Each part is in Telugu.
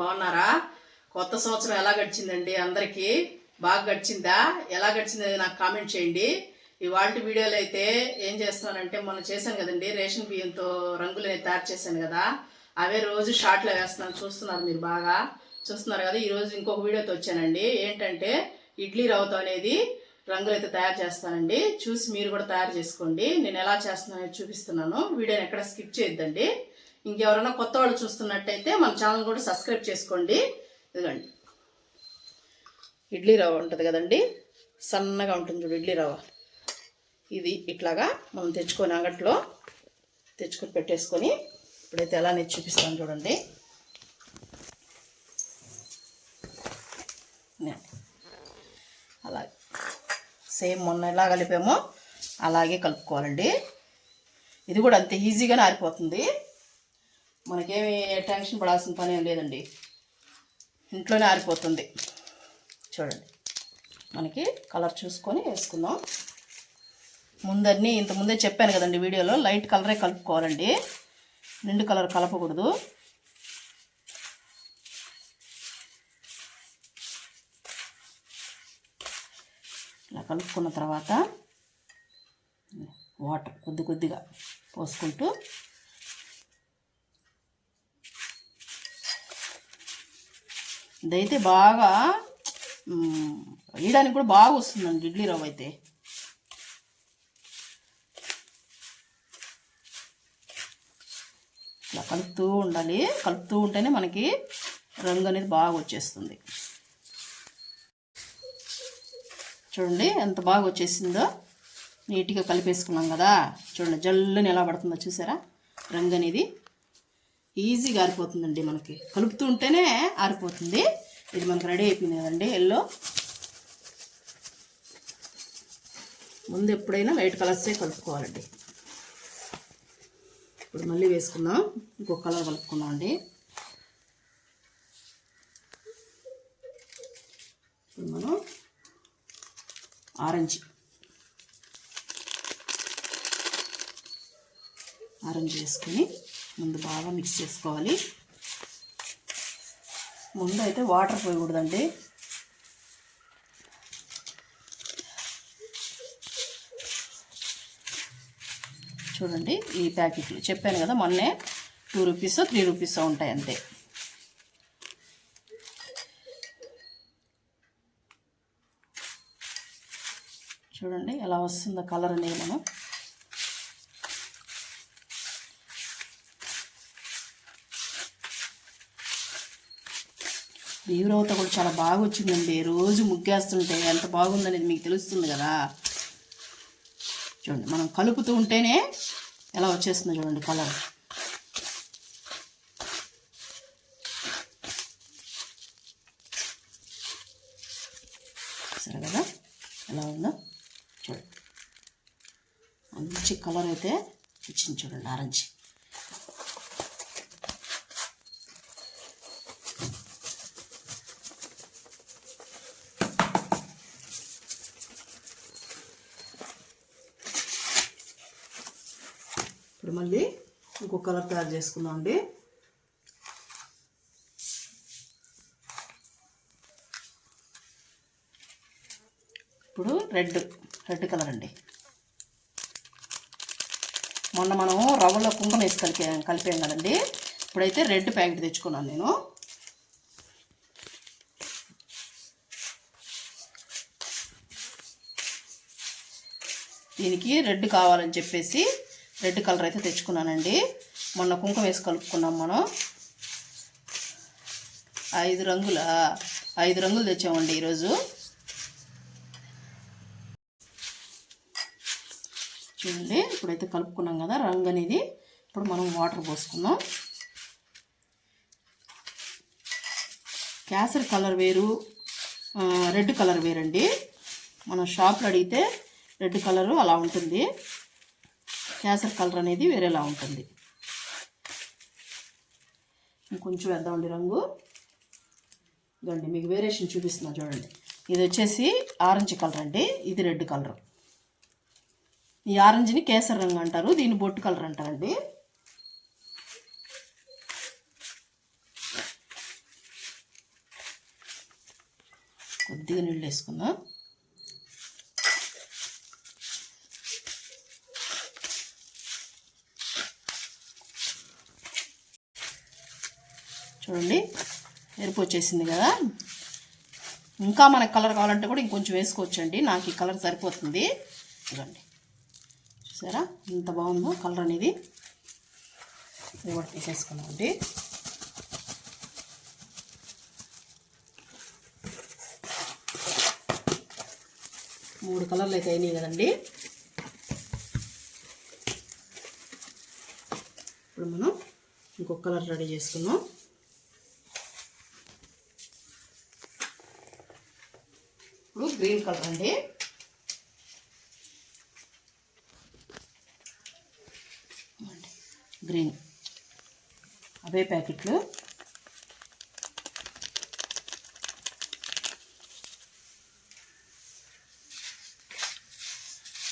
బాగున్నారా? కొత్త సంవత్సరం ఎలా గడిచిందండి అందరికీ? బాగా గడిచిందా? ఎలా గడిచింది నాకు కామెంట్ చేయండి. ఇవాళ వీడియోలో అయితే ఏం చేస్తున్నానంటే మొన్న చేశాను కదండి రేషన్ బియ్యంతో రంగులు అనేది తయారు చేశాను కదా. అవే రోజు షార్ట్లో వేస్తున్నాను చూస్తున్నారు మీరు బాగా. చూస్తున్నారు కదా ఈ రోజు ఇంకొక వీడియోతో వచ్చానండి. ఏంటంటే ఇడ్లీ రవ్వతో అనేది రంగులు అయితే తయారు చేస్తానండి. చూసి మీరు కూడా తయారు చేసుకోండి. నేను ఎలా చేస్తున్నానో చూపిస్తున్నాను. వీడియోని ఎక్కడ స్కిప్ చేయొద్దండి. ఇంకెవరైనా కొత్త వాళ్ళు చూస్తున్నట్టయితే మన ఛానల్ కూడా సబ్స్క్రైబ్ చేసుకోండి. ఇదిగోండి. ఇడ్లీ రవ్వ ఉంటుంది కదండి. సన్నగా ఉంటుంది చూడు ఇడ్లీ రవ్వ. ఇది ఇట్లాగా మనం తెచ్చుకొని అంగట్లో తెచ్చుకొని పెట్టేసుకొని ఇప్పుడైతే ఎలా నేను చూపిస్తాను చూడండి. నే- అలాగే సేమ్ మొన్న ఎలా కలిపామో అలాగే కలుపుకోవాలండి. ఇది కూడా అంతే ఈజీగానే ఆరిపోతుంది. మనకేమి టెన్షన్ పడాల్సిన పని ఏం లేదండి. ఇంట్లోనే ఆరిపోతుంది. చూడండి. మనకి కలర్ చూసుకొని వేసుకుందాం. ముందన్నీ ఇంత ముందే చెప్పాను కదండి వీడియోలో లైట్ కలరే కలుపుకోవాలండి. నిండు కలర్ కలపకూడదు. ఇలా కలుపుకున్న తర్వాత వాటర్ కొద్ది కొద్దిగా పోసుకుంటూ ఇదైతే బాగా వేయడానికి కూడా బాగా వస్తుందండి ఇడ్లీ రవ్వ అయితే. ఇలా కలుపుతూ ఉండాలి. కలుపుతూ ఉంటేనే మనకి రంగు అనేది బాగా వచ్చేస్తుంది. చూడండి ఎంత బాగా వచ్చేసిందో. నీట్గా కలిపేసుకున్నాం కదా. చూడండి జల్లుని ఎలా పడుతుందో చూసారా? రంగు అనేది ఈజీగా ఆరిపోతుందండి మనకి. కలుపుతూ ఉంటేనే ఆరిపోతుంది. ఇది మనకు రెడీ అయిపోయింది కదండి ఎల్లో. ముందు ఎప్పుడైనా వైట్ కలర్సే కలుపుకోవాలండి. ఇప్పుడు మళ్ళీ వేసుకుందాం. ఇంకొక కలర్ కలుపుకుందాం అండి. ఇప్పుడు మనం ఆరెంజ్. ఆరెంజ్ వేసుకొని ముందు బాగా మిక్స్ చేసుకోవాలి. ముందు అయితే వాటర్ పోయకూడదండి. చూడండి ఈ ప్యాకెట్లు చెప్పాను కదా మొన్నే టూ రూపీస్ త్రీ రూపీస్ ఉంటాయి అంతే. చూడండి ఎలా వస్తుందో కలర్ అనేది మనం దేవరవత కూడా చాలా బాగా వచ్చిందండి రోజు ముగ్గేస్తుంటే ఎంత బాగుందనేది మీకు తెలుస్తుంది కదా? చూడండి మనం కలుపుతూ ఉంటేనే ఎలా వచ్చేస్తుంది చూడండి కలర్. సరే కదా? ఎలా ఉందో చూడండి. మంచి కలర్ అయితే వచ్చింది చూడండి ఆరెంజ్. ఇప్పుడు మళ్ళీ ఇంకో కలర్ తయారు చేసుకుందాం అండి. ఇప్పుడు రెడ్ రెడ్ కలర్ అండి. మొన్న మనం రవ్వలో కుంకుమ వేసి కలిపే కలిపాం కదండి. ఇప్పుడైతే రెడ్ ప్యాకెట్ తెచ్చుకున్నాను నేను. దీనికి రెడ్ కావాలని చెప్పేసి రెడ్ కలర్ అయితే తెచ్చుకున్నానండి. మొన్న కుంకుమ వేసి కలుపుకున్నాం మనం. ఐదు రంగుల ఐదు రంగులు తెచ్చామండి ఈరోజు. చూడండి ఇప్పుడైతే కలుపుకున్నాం కదా రంగు అనేది. ఇప్పుడు మనం వాటర్ పోసుకున్నాం క్యాసర్ కలర్ వేరు రెడ్ కలర్ వేరండి. మనం షాప్లో అడిగితే రెడ్ కలరు అలా ఉంటుంది. కేసర్ కలర్ అనేది వేరేలా ఉంటుంది. ఇంకొంచెం వేద్దామండి రంగు. ఇదండి మీకు వేరియేషన్ చూపిస్తున్నా చూడండి. ఇది వచ్చేసి ఆరెంజ్ కలర్ అండి ఇది రెడ్ కలర్. ఈ ఆరెంజ్ని కేసర్ రంగు అంటారు దీన్ని బొట్టు కలర్ అంటారండి. కొద్దిగా నీళ్ళు వేసుకుందాం. చూడండి. ఎరుపు వచ్చేసింది కదా. ఇంకా మనకు కలర్ కావాలంటే కూడా ఇంకొంచెం వేసుకోవచ్చండి. నాకు ఈ కలర్ సరిపోతుంది. చూడండి. చూసారా? ఎంత బాగుందో కలర్ అనేది. ఇది కూడా తీసేసుకున్నామండి మూడు కలర్లు అయితే అయినాయి కదండి. ఇప్పుడు మనం ఇంకొక కలర్ రెడీ చేసుకున్నాం ఇప్పుడు గ్రీన్ కలర్ అండి గ్రీన్. అవే ప్యాకెట్లు.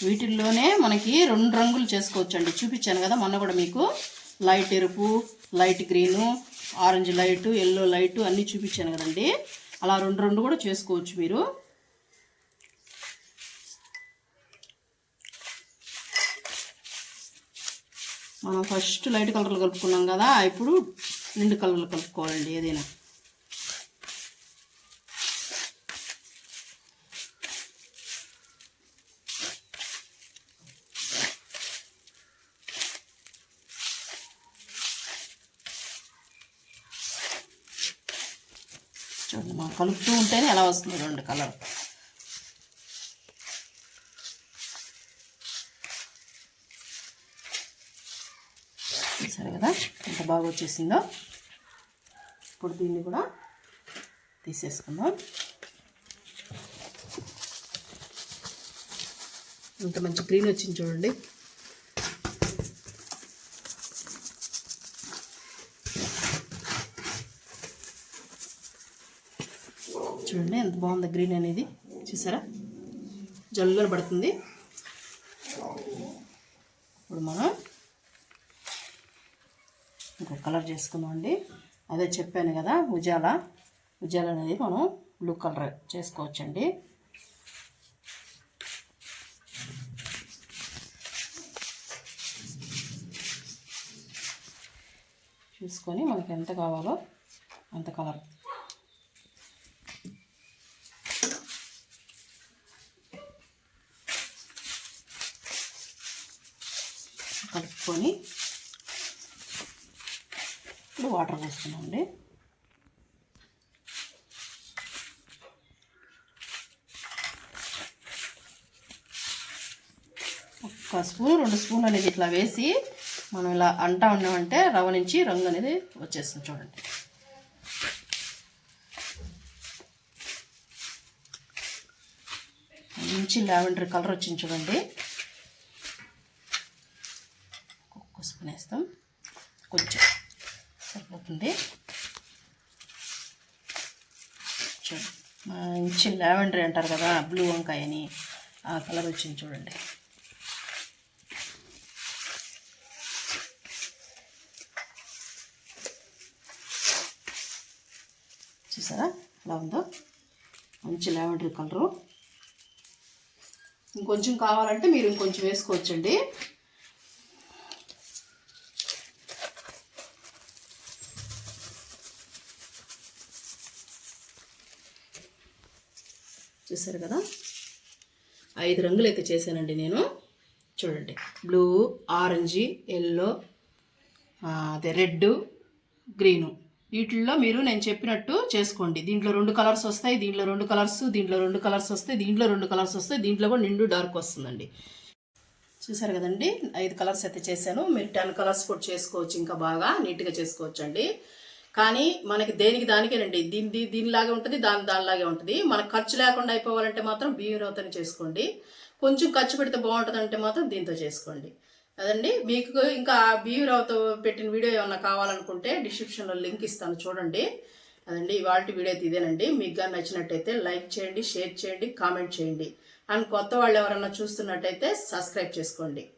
వీటిల్లోనే మనకి రెండు రంగులు చేసుకోవచ్చండి. చూపించాను కదా మొన్న కూడా మీకు. లైట్ ఎరుపు light green orange light yellow light అన్నీ చూపించాను కదండి. అలా రెండు రెండు కూడా చేసుకోవచ్చు మీరు. మనం ఫస్ట్ లైట్ కలర్లు కలుపుకున్నాం కదా ఇప్పుడు రెండు కలర్లు కలుపుకోవాలండి ఏదైనా. చూడండి మనం కలుపుతూ ఉంటేనే ఎలా వస్తుంది రెండు కలర్ సరే కదా? ఎంత బాగా వచ్చేసిందో. ఇప్పుడు దీన్ని కూడా తీసేసుకుందాం. ఇంత మంచి గ్రీన్ వచ్చింది చూడండి. చూడండి ఎంత బాగుంది గ్రీన్ అనేది. చూసారా? జల్లున పడుతుంది. ఇప్పుడు మనం కలర్ చేసుకుందాం అండి. అదే చెప్పాను కదా ఉజాల. ఉజాల అనేది మనం బ్లూ కలర్ చేసుకోవచ్చండి. చూసుకొని మనకి ఎంత కావాలో అంత కలర్ కలుపుకొని ఇప్పుడు వాటర్ వేసుకున్నామండి ఒక స్పూన్ రెండు స్పూన్ అనేది ఇట్లా వేసి మనం ఇలా అంటా ఉన్నామంటే రవ్వ నుంచి రంగు అనేది వచ్చేస్తుంది చూడండి. మంచి లావెండర్ కలర్ వచ్చింది చూడండి. ఒక్క స్పూన్ వేస్తాం. కొంచెం. సరిపోతుంది మంచి లావెండర్ అంటారు కదా బ్లూ వంకాయ అని ఆ కలర్ వచ్చింది చూడండి. చూసారా? ఎలా ఉందో? మంచి లావెండర్ కలరు. ఇంకొంచెం కావాలంటే మీరు ఇంకొంచెం వేసుకోవచ్చండి. చూసారు కదా? ఐదు రంగులు అయితే చేశానండి నేను. చూడండి. బ్లూ ఆరెంజ్ ఎల్లో అదే రెడ్ గ్రీను. వీటిల్లో మీరు నేను చెప్పినట్టు చేసుకోండి. దీంట్లో రెండు కలర్స్ వస్తాయి దీంట్లో రెండు కలర్స్ దీంట్లో రెండు కలర్స్ వస్తాయి దీంట్లో రెండు కలర్స్ వస్తాయి దీంట్లో కూడా నిండు డార్క్ వస్తుందండి. చూసారు కదండి? ఐదు కలర్స్ అయితే చేశాను. మీరు టెన్ కలర్స్ కూడా చేసుకోవచ్చు ఇంకా బాగా నీట్గా చేసుకోవచ్చు అండి కానీ మనకి దేనికి దానికేనండి? దీని దీ- దీనిలాగే ఉంటుంది దాని దానిలాగే ఉంటుంది. మనకు ఖర్చు లేకుండా అయిపోవాలంటే మాత్రం బియ్యం రవ్వతోనే చేసుకోండి. కొంచెం ఖర్చు పెడితే బాగుంటుంది అంటే మాత్రం దీంతో చేసుకోండి. అదండి. మీకు ఇంకా బియ్యం రవ్వతో పెట్టిన వీడియో ఏమన్నా కావాలనుకుంటే డిస్క్రిప్షన్లో లింక్ ఇస్తాను చూడండి. అదండి. ఇవాళ వీడియో అయితే ఇదేనండి. మీకు కానీ నచ్చినట్టయితే లైక్ చేయండి షేర్ చేయండి కామెంట్ చేయండి. అండ్ కొత్త వాళ్ళు ఎవరన్నా చూస్తున్నట్టయితే సబ్స్క్రైబ్ చేసుకోండి.